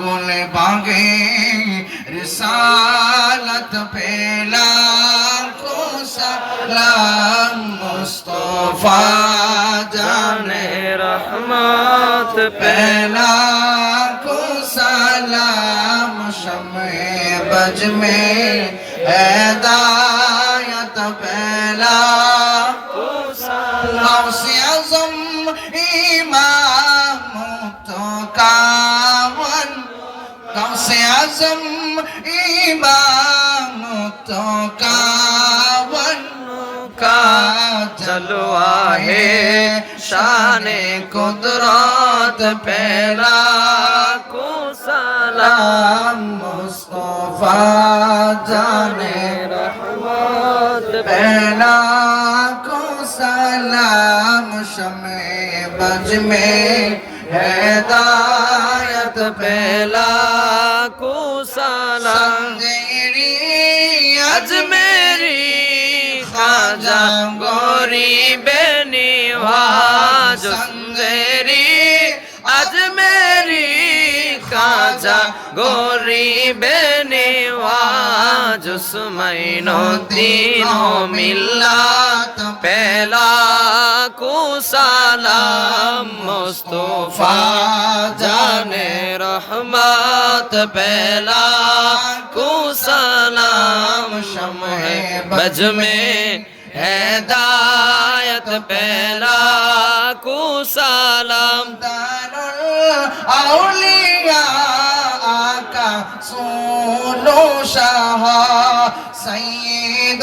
گل باغے رسالت پھیلا کو سلام مصطفیٰ جان رحمت پھیلا کو سلام شمع بج میں ہدایت پھیلا کو سلام से आजम इमाम तो कावन का जलवा है शान कुदरत पहला को सलाम सलाम मुस्तफा जाने रहमत पहला को सलाम शमे बज में हैदायत पहला को सलाम संजेरी अजमेरी खाजा गरीबे निवाज संजेरी अजमेरी खाजा गरीबे निवाज सुमैनो तीनों मिल्लात पहला کو سلام مصطفیٰ جان رحمت پہلا کو سلام شمع بج میں ہدایت پہلا کو سلام دار الاولیاء آقا سونو شاہ سید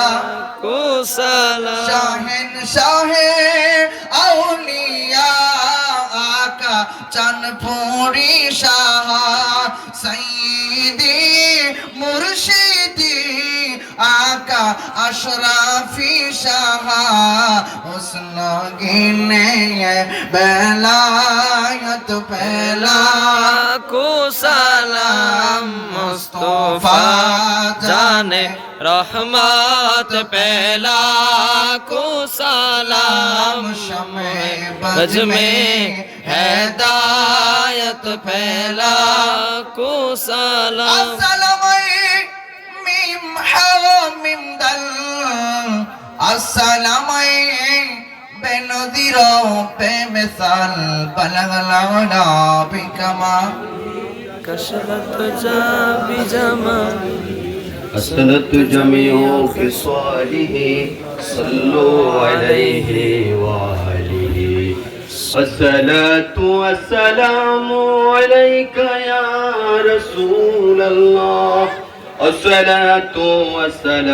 সালাম। শাহেন শাহে আউলিয়া আকা চাঁদপুরি শাহ সঈদি মুর্শিদ আশরাফি সাহা হুসন গিনে বেলায়ত পেলা। কো সালাম মুস্তফা জানে রহমত পেলা। কো সালাম শমে বজ মে হেদায়ত পেলা। কো সালাম كشفت جمال حسنت جميع خصاله صلوا عليه وآله. الصلاة والسلام عليك يا رسول الله. الصلاة والسلام